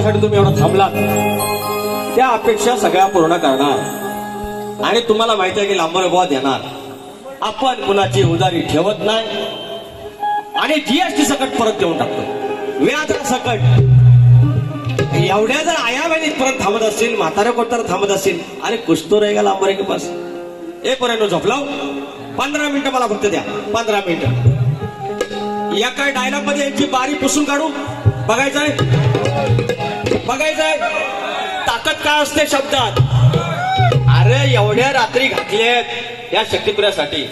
माझ्यासाठी तुम्ही एवढा थांबलात. त्या अपेक्षा सगळ्या पूर्ण करणार. आणि तुम्हाला माहिती आहे की लांबर बुवा देणार. आपण कुणाची उदारी ठेवत नाही. आणि जीएसटी सकट परत देऊन टाकतो. व्याज सकट. एवढ्या जर आया बहिणीत परत थांबत असतील म्हाताऱ्या कोणतर थांबत असतील अरे कुस्तोर आहे का लांबर के पास ए पर्यंत झोपलाव? पंधरा मिनिटं मला फक्त द्या. पंधरा मिनिटं. या काय डायलॉगमध्ये यांची बारी पुसून काढू. बघायचं आहे? बघायचंय ताकद काय असते शब्दात? अरे एवढ्या रात्री घातल्यात या शक्तिपुऱ्यासाठी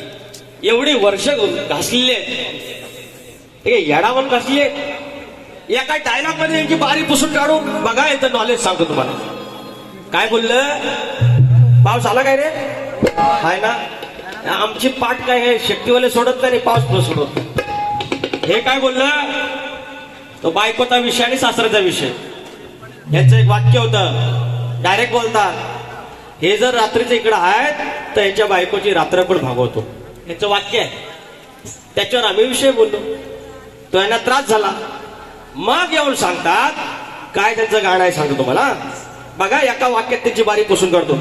एवढी वर्ष घासलेली आहेत घासले या काय डायलॉगमध्ये यांची बारी पुसून काढू बघा याचं नॉलेज सांगतो तुम्हाला. काय बोललं? पाऊस आला काय रे? हाय ना? आमची पाठ काय हे शक्तीवाले सोडत नाही पाऊस पण सोडत हे काय बोललं? तो बायकोचा विषय आणि सासऱ्याचा विषय. यांचं एक वाक्य होतं. डायरेक्ट बोलतात हे जर रात्रीचे इकडं आहेत तर यांच्या बायकोची रात्र पण भागवतो. याचं वाक्य आहे. त्याच्यावर आम्ही विषय बोललो. तो यांना त्रास झाला. मग येऊन सांगतात काय त्यांचं गाणं आहे सांगतो तुम्हाला. बघा एका वाक्यात त्यांची बारी पुसून करतो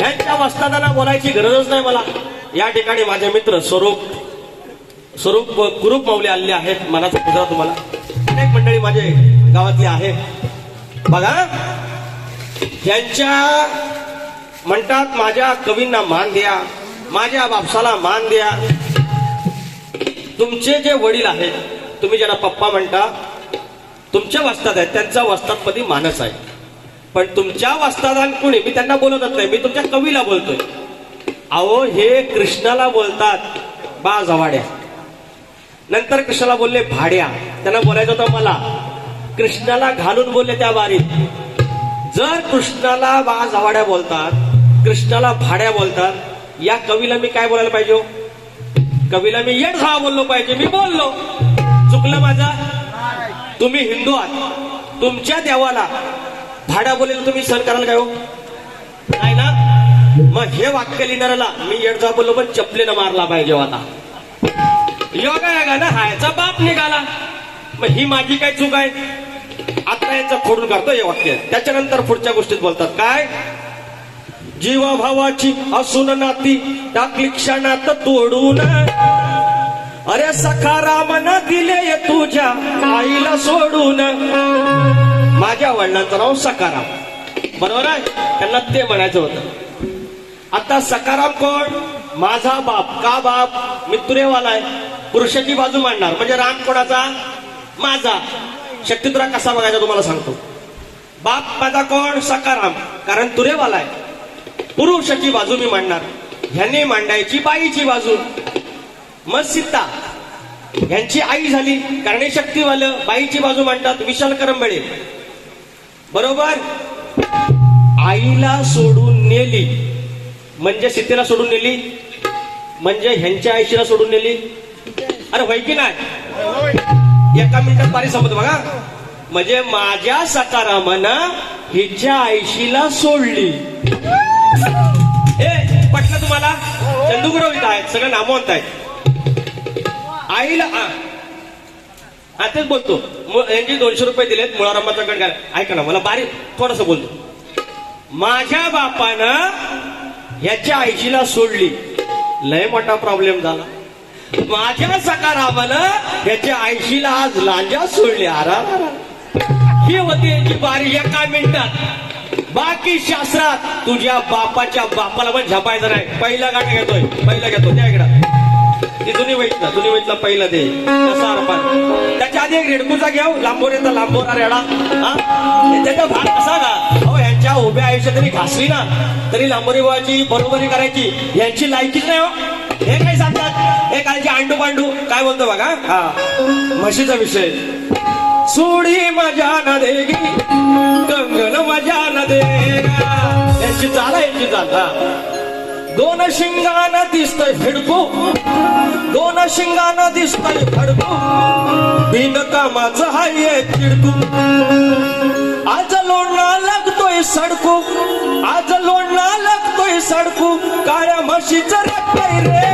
यांच्या वस्तादांना बोलायची गरजच नाही मला. या ठिकाणी माझे मित्र स्वरूप स्वरूप कुरूप माऊले आलेले आहेत मनाचा पुजरा तुम्हाला. अनेक मंडळी माझे गावातली आहेत. बघा. यांच्या म्हणतात माझ्या कवींना मान द्या माझ्या बापसाला मान द्या. तुमचे जे वडील आहेत तुम्ही ज्यांना पप्पा म्हणता तुमच्या वस्तात आहेत त्यांचा वस्तादपदी मानस आहे. पण तुमच्या वस्तादान कुणी मी त्यांना बोलतच नाही मी तुमच्या कवीला बोलतोय. अहो हे कृष्णाला बोलतात बा जवाड्या. नंतर कृष्णाला बोलले भाड्या. त्यांना बोलायचं होतं मला. कृष्णाला घालून बोलले त्या बारीत जर कृष्णाला बा जवाड्या बोलतात कृष्णाला भाड्या बोलतात या कवीला मी काय बोलायला पाहिजे हो? कवीला मी येड हा बोललो पाहिजे मी बोललो. चुकलं माझा? तुम्ही हिंदू आहात. तुमच्या देवाला भाड्या बोलेल तुम्ही सण कराल काय हो? नाही ना? मग हे वाक्य लिहिणाऱ्याला मी येड बोललो पण चपलीनं मारला पाहिजे हो आता. योगा योगा ना हायचा बाप निघाला. मग ही माझी काय चूक आहे? आता यांचं फोडून काढतो हे वाक्य. त्याच्यानंतर पुढच्या गोष्टीत बोलतात. काय? जीवा भावाची असून नाती टाकली क्षणात तोडून. अरे सखारामन दिले तुझ्या आईला सोडून. माझ्या वडिलांचं नाव सकाराम बरोबर आहे? त्यांना ते म्हणायचं होतं. आता सकाराम कोण? माझा बाप. का बाप? मित्रेवाला आहे. पुरुषाची बाजू मांडणार. म्हणजे राम कोणाचा? माझा. शक्ती कसा बघायचा तुम्हाला सांगतो. बाप माझा कोण? सकाराम कारण तुरेवाला आहे. पुरुषाची बाजू मी मांडणार. ह्यांनी मांडायची बाईची बाजू. मग सीता. ह्यांची आई झाली. कारण हे शक्तीवालं बाईची बाजू मांडतात. विशाल करंबळे. बरोबर? आईला सोडून नेली. म्हणजे सीतेला सोडून नेली? म्हणजे ह्यांच्या आईशीला सोडून नेली? अरे होय की नाही? एका मिनिटात पारी संपत बघा. म्हणजे माझ्या सकारामानं हिच्या आईशीला सोडली. ए पटलं तुम्हाला? चंदुगुरव इथं आहेत सगळं नामवंत आहेत. आईला हा. तेच बोलतो. यांची दोनशे रुपये दिलेत मुळारामाचा गण घाल ऐका ना मला बारीक थोडस बोलतो. माझ्या बापानं ह्याच्या आईशीला सोडली. लय मोठा प्रॉब्लेम झाला. माझ्या सकारामानं याच्या आईशीला आज लांजा सोडली आरा ही होती यांची बारी एका मिनिटात. बाकी शास्त्रात तुझ्या बापाच्या बापाला पण झापायचं नाही. पहिला गाणं घेतोय. पहिला घेतो त्या इकडं. ते जुनी वैतला जुनी वैतला पहिला दे. तसा अर्पण त्याच्या आधी एक रेडकूचा घेऊ हो. लांबोर येतं लांबोरा रेडा हा? त्याचा भाग असा ना? अहो यांच्या उभ्या आयुष्यात तरी घासली ना. तरी लांबोरी बाबाची बरोबरी करायची. यांची लायकीच नाही हो. हे काय सांगतात? हे कालचे अंडू पांडू. काय बोलतो बघा? हा. म्हशीचा विषय. सोडी मजा न देगी कंगन मजा न देगा यांची चाल यांची चाल हा दोन शिंगान दिसतय हिडकू दोन शिंगान दिसतय फडकू बिन कामाचं हाय चिडकू आज लोणा लागतोय सडकू आज लोणा लागतोय सडकू काळ्या म्हशीचं रक्तय रेडकू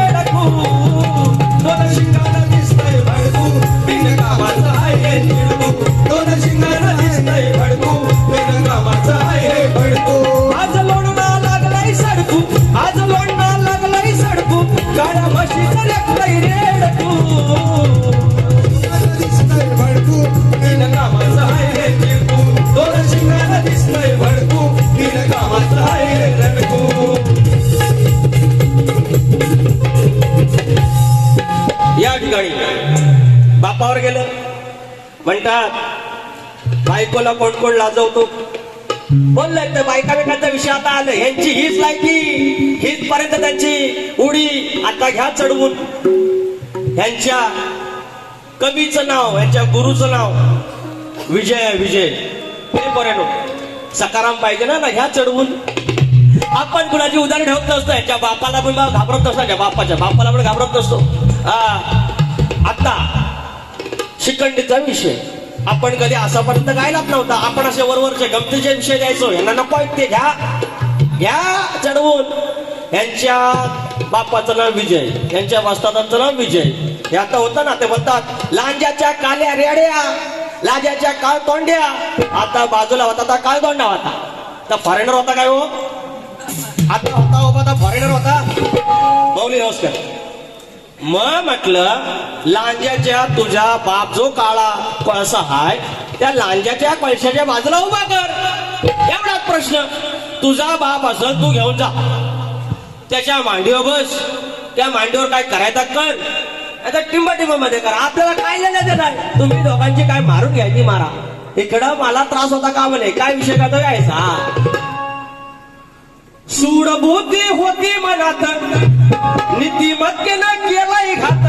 बायकोला कोण कोण लाजवतो? बोललंय तर बायका बिकांचा विषय आता आलं ह्यांची हीच लायकी हीच पर्यंत त्यांची उडी आता घ्या चढवून. ह्यांच्या कवीचं नाव यांच्या गुरुचं नाव विजय विजय हे बरं सकाराम पाहिजे ना ना ह्या चढवून. आपण कुणाची उदाहरण ठेवत नसतो यांच्या बापाला पण घाबरत नसतो ह्याच्या बापाच्या. बापाला पण घाबरत नसतो. हा. आता शिकंडीचा विषय. आपण कधी असापर्यंत गायलाच नव्हता आपण असे वरवरचे गमतीचे विषय द्यायचो. यांना नको आहेत ते घ्या. घ्या चढवून. यांच्या बापाचं नाव विजय. यांच्या वस्तादांचं नाव विजय. हे आता होतं ना ते म्हणतात लांजाच्या काल्या रेड्या लाजाच्या काळ तोंड्या आता बाजूला होता आता काळ तोंडा होता. आता फॉरेनर होता काय हो? आता होता होता फॉरेनर होता. मौली नमस्कार. मग म्हटलं लांज्याच्या तुझ्या बाप जो काळा कळसा हाय त्या लांज्याच्या कळशाच्या बाजूला उभा कर. एवढाच प्रश्न. तुझा बाप असं तू घेऊन जा. त्याच्या मांडीवर बस. त्या मांडीवर काय करायचा कर. आता टिंब टिंबमध्ये करा. आपल्याला काय झालं नाही तुम्ही दोघांची काय मारून घ्यायची मारा. इकडं मला त्रास होता का म्हणे? काय विषय का तो यायचा. सूडबुद्धी होती मनात. नीतिमत्तेनं केलाय घात.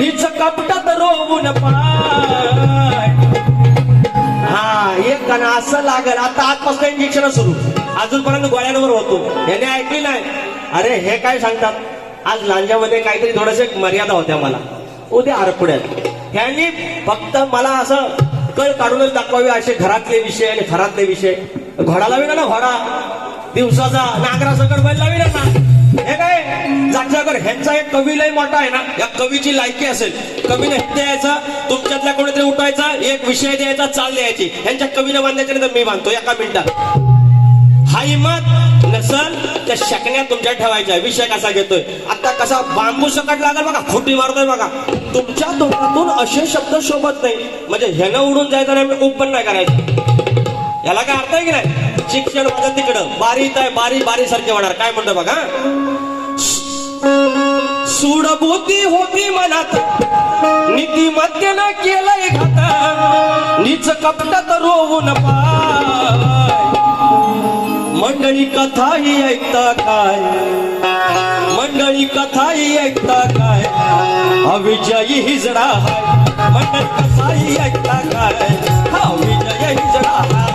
नीच कपटात रोवून पाय. हा एक असं लागल. आता आजपासून इंजेक्शन सुरू. अजूनपर्यंत गोळ्यांवर होतो. याने ऐकली नाही. अरे हे काय सांगतात? आज लांजामध्ये काहीतरी थोडस मर्यादा होत्या मला. उद्या आरपुड्यात. ह्यांनी फक्त मला असं कळ काढूनच दाखवावे असे घरातले विषय आणि घरातले विषय. घोडा लावी ना घोडा. दिवसाचा नागरा सकट बैल लावी ना हे काय? जागजागर ह्यांचा एक कवी लय मोठा आहे ना या कवीची लायकी असेल. कवीने द्यायचा तुमच्यातल्या कोणीतरी उठवायचा एक विषय द्यायचा चाल द्यायची. ह्यांच्या कवीने बांधायच्या नंतर मी बांधतो एका मिनिटात. हा हिमत नसल त्या शकण्या तुमच्या ठेवायच्या. विषय कसा घेतोय? आता कसा बांबू सकट लागल बघा खोटी मारतोय बघा. तुमच्या तोंडातून असे शब्द शोभत नाही. म्हणजे ह्यानं उडून जायचं नाही मी पण नाही करायचं. याला काय अर्थ आहे की नाही? शिक्षण बघा तिकडं. बारी आहे बारी बारी सारखे होणार. काय म्हणतो बघा? सुडबोती होती मनात. नीतिमत्तेनं केलंय घात. नीच कपटात रोवून पाय. मंडळी कथाही ऐकता काय? मंडळी कथा ही ऐकता काय? अविजयी हिजडा मंडळी मंडळी कथाही ऐकता काय? हा विजय हिजडा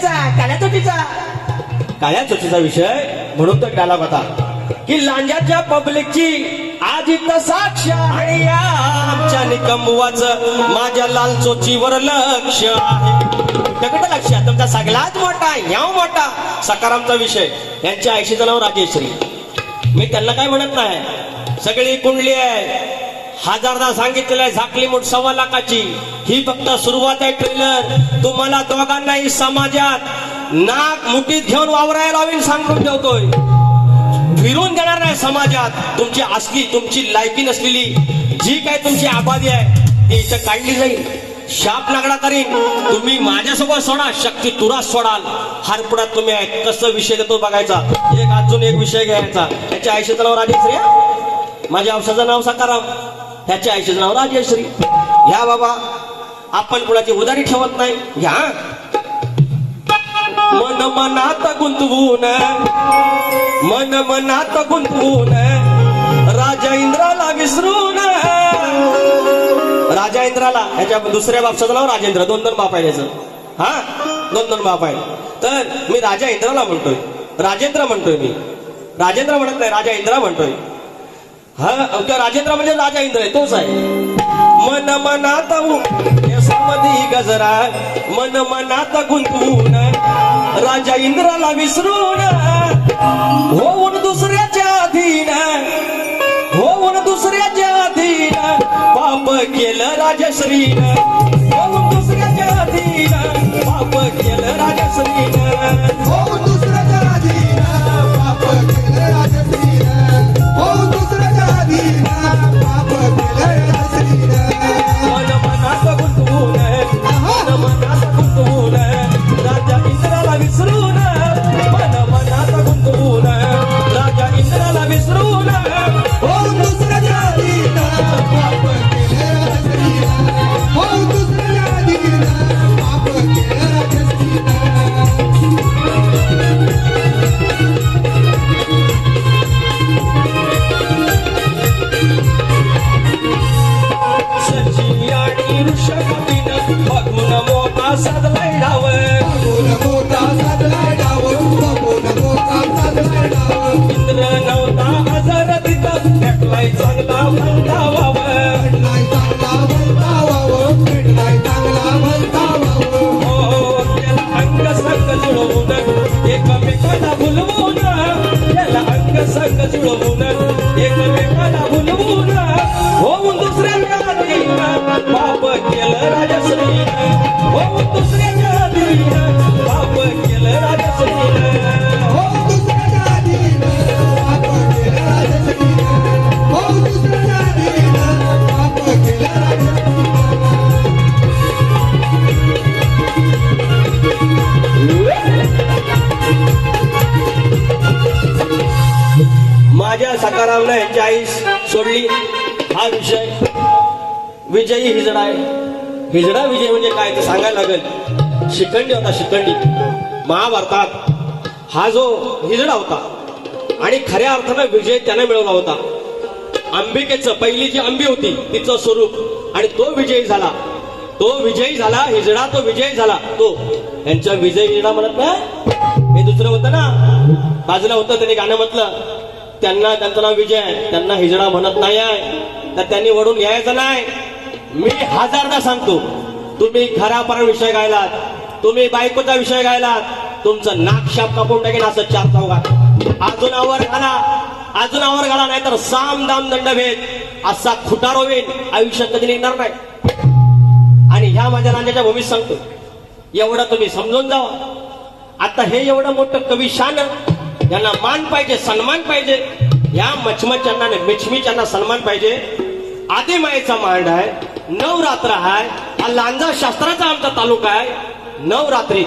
काळ्या काळ्या चोचीचा काळ्या चोचीचा विषय म्हणून तर डायलॉग होता की लांजाच्या पब्लिकची आज इथं साक्ष आणि आमच्या निकंबुवाच माझ्या लाल चोचीवर लक्ष आहे. लक्ष तुमचा सगळ्यात मोठा याव मोठा सकारामचा विषय. यांच्या आयशीचं नाव राजेश्री. मी त्यांना काय म्हणत नाही. सगळी कुंडली आहे हजारदा सांगितलेलं आहे झाकली मूठ सव्वा लाखाची. ही फक्त सुरुवात आहे ट्रेलर. तुम्हाला दोघांनाही समाजात नाक मुठीत घेऊन वावरायला लावीन सांगून ठेवतोय. फिरून देणार नाही समाजात. तुमची असली तुमची लायकी नसलेली जी काय तुमची आबादी आहे ती इथं काढली जाईल. शाप लागला करीन तुम्ही माझ्यासोबत सोडा शक्ती तुरा सोडाल. हारपुडात तुम्ही आहे कसं विषय देतो बघायचा? एक अजून एक विषय घ्यायचा. त्याच्या आयुष्याचं नाव राजेश्री रे. माझ्या औषधाचं नाव सकाराम ह्याच्या आयुष्याचं नाव राजेश्री. ह्या बाबा आपण कुणाची उदारी ठेवत नाही. घ्या. मन मनात गुंतवून मन मनात गुंतवून राजा इंद्राला विसरून. राजा इंद्राला ह्याच्या दुसऱ्या बापसाचं नाव राजेंद्र दोन दोन बाप आहे त्याचं हा? दोन दोन बाप आहे तर मी राजा इंद्राला म्हणतोय. राजेंद्र म्हणतोय मी. राजेंद्र म्हणत नाही राजा इंद्रा म्हणतोय. हा राजेंद्र म्हणजे राजा इंद्र आहे तोच आहे मन मनात समधी गजरा. मन मनात गुंतवून राजा इंद्राला विसरून. होऊन दुसऱ्याच्या अधीन होऊन दुसऱ्याच्या अधीन. पाप केलं राजश्रीन. एकमेकांना हो त्याला भुलवून त्याला अंग संग जुळवून राजा सकारामनं यांची आई सोडली. हा विषय विजयी हिजडा आहे. हिजडा विजय म्हणजे काय ते सांगायला लागेल. शिखंडी होता शिखंडी महाभारतात हा जो हिजडा होता आणि खऱ्या अर्थानं विजय त्याने मिळवला होता. अंबिकेचं पहिली जी अंबी होती तिचं स्वरूप आणि तो विजयी झाला. तो विजयी झाला हिजडा तो विजयी झाला. तो यांच्या विजय हिजडा म्हणत ना हे दुसरं होतं ना. बाजूला होतं त्यांनी गाणं म्हटलं. त्यांना त्यांचं नाव विजय आहे. त्यांना हिजडा म्हणत नाही आहे. तर त्यांनी वडून यायचं नाही. मी हजारदा सांगतो तुम्ही घरापर्यंत विषय गायलात तुम्ही बायकोचा विषय गायलात तुमचं नाक शाप कापून टाकेन असं चार चौघात. अजून आवर घाला. अजून आवर घाला नाही तर साम दाम दंडभेद. असा खुटारो होईल आयुष्यात कधी निघणार नाही. आणि ह्या माझ्या राजाच्या भूमीत सांगतो एवढं तुम्ही समजून जावा. आता हे एवढं मोठं कवी शान यांना मान पाहिजे सन्मान पाहिजे. या मचमच्यांना मिछमीच्यांना सन्मान पाहिजे. आदिमायेचा मांड आहे नवरात्र आहे हा लांजा शास्त्राचा आमचा तालुका आहे. नवरात्री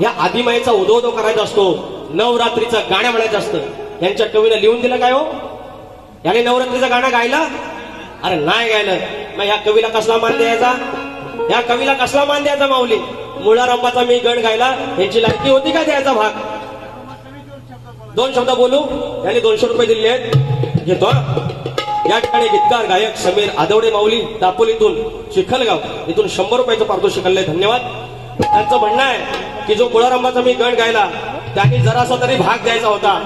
या आदिमायेचा उदोदो करायचा असतो. नवरात्रीचं गाणं म्हणायचं असतं. यांच्या कवीनं लिहून दिलं काय हो? याने नवरात्रीचं गाणं गायला? अरे नाही गायलं. मग ह्या कवीला कसला मान द्यायचा? या कवीला कसला मान द्यायचा माऊली? मुळा रंबाचा मी गण गायला यांची लायकी होती का द्यायचा भाग? दोन शब्द बोलू? याने दोनशे रुपये दिले आहेत. घेतो या ठिकाणी गीतकार गायक समीर आदवडे माऊली दापोलीतून चिखलगाव इथून शंभर रुपयाचं पारितोषिक धन्यवाद. त्यांचं म्हणणं आहे की जो कुळारंबाचा मी गण गायला त्यांनी जरासा तरी भाग द्यायचा होता.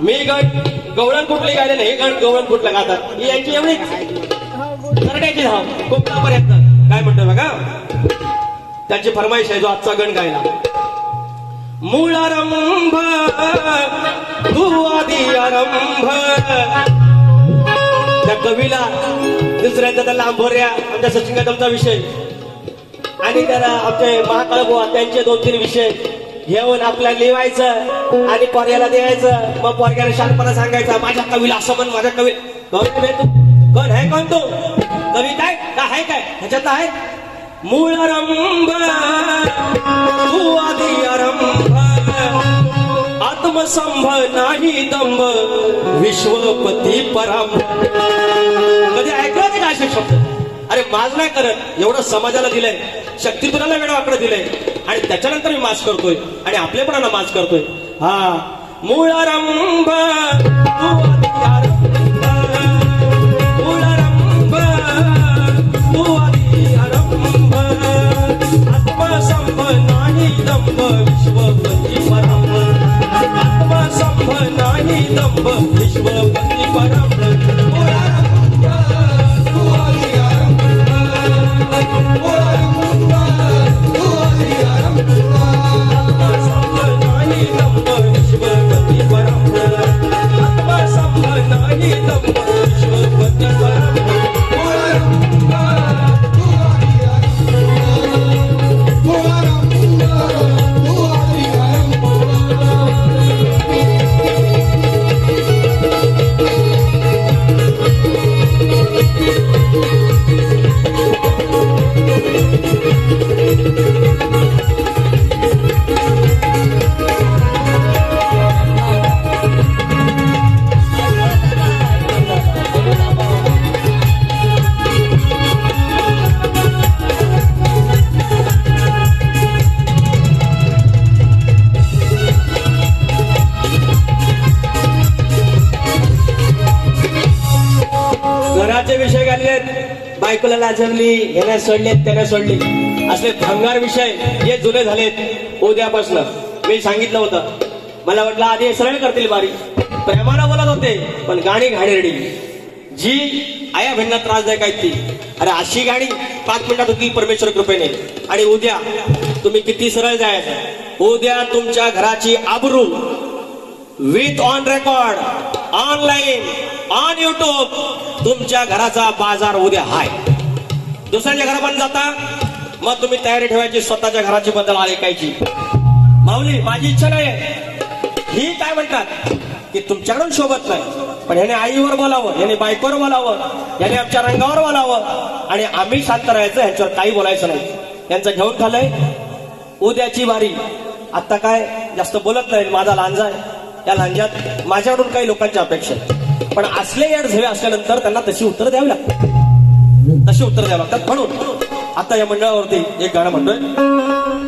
मी गण गवळण कुठले गायले नाही हे गण गवळण कुठलं गातात? ही यांची एवढीच. करण्याची धाव. कोकणापर्यंत. काय म्हणतोय बघा? त्यांची फरमाईश आहे जो आजचा गण गायला. मूळारंभ तू आदी आरंभ त्या कवीला दुसऱ्यांदा त्या लांबोऱ्या आमच्या सचिन कदमचा विषय. आणि त्याला आमचे महाकाळ बुवा त्यांचे दोन तीन विषय. घेऊन आपल्या लिवायचं आणि पर्याला द्यायचं. मग पर्याला शांतपणा सांगायचा माझ्या कवीला असं म्हण माझ्या कवी कोण आहे कोण आहे कोण तू? कवी काय? काय आहे काय? ह्याच्यात आहे. मूळ रंभ तू आधी आरंभ आत्मसंभ नाही दंभ विश्वपती पराम कधी ऐकलं ते काय शब्द? अरे माझ नाही करत. एवढं समाजाला दिलंय शक्ती तुला वेळ दिलंय. आणि त्याच्यानंतर मी मास करतोय आणि आपलेपणाला मास करतोय. हा मूळ आरंभ तू आधी आरंभ. आत्मसंभ नाही दंभ विश्वपती परम आत्मसंभ नाही दंभ विश्वपती परम घराचे विषय घाललेत बायकोला लाजवली घेण्यास सोडले त्याने सोडली. असले भंगार विषय हे जुने झालेत उद्यापासून. मी सांगितलं होतं. मला वाटलं आधी सरळ करतील बारी. प्रेमानं बोलत होते पण गाणी घाणेरडी. जी आया भिन्न त्रासदायक आहेत ती. अरे अशी गाणी पाच मिनिटात होती परमेश्वर कृपेने. आणि उद्या तुम्ही किती सरळ जायचं. उद्या तुमच्या घराची आबरू. With on record online on YouTube तुमच्या घराचा बाजार उद्या हाय. दुसऱ्याच्या घरापर्यंत जाता मग तुम्ही तयारी ठेवायची स्वतःच्या घराची बद्दल ऐकायची माऊली माझी इच्छा नाही ही काय म्हणतात? की तुमच्याकडून शोभत नाही. पण ह्याने आईवर बोलावं याने बायकोवर बोलावं याने आमच्या रंगावर बोलावं आणि आम्ही शांत राहायचं ह्याच्यावर काही बोलायचं नाही. यांचं घेऊन खाल्लंय. उद्याची वारी. आता काय? जास्त बोलत नाही माझा लांजा आहे. या लांजात माझ्याकडून काही लोकांच्या अपेक्षा पण असले याड झवे असल्यानंतर त्यांना तशी उत्तर द्यावी लागतात तशी उत्तर द्यावी लागतात. म्हणून आता या मंडळावरती एक गाणं म्हणतोय.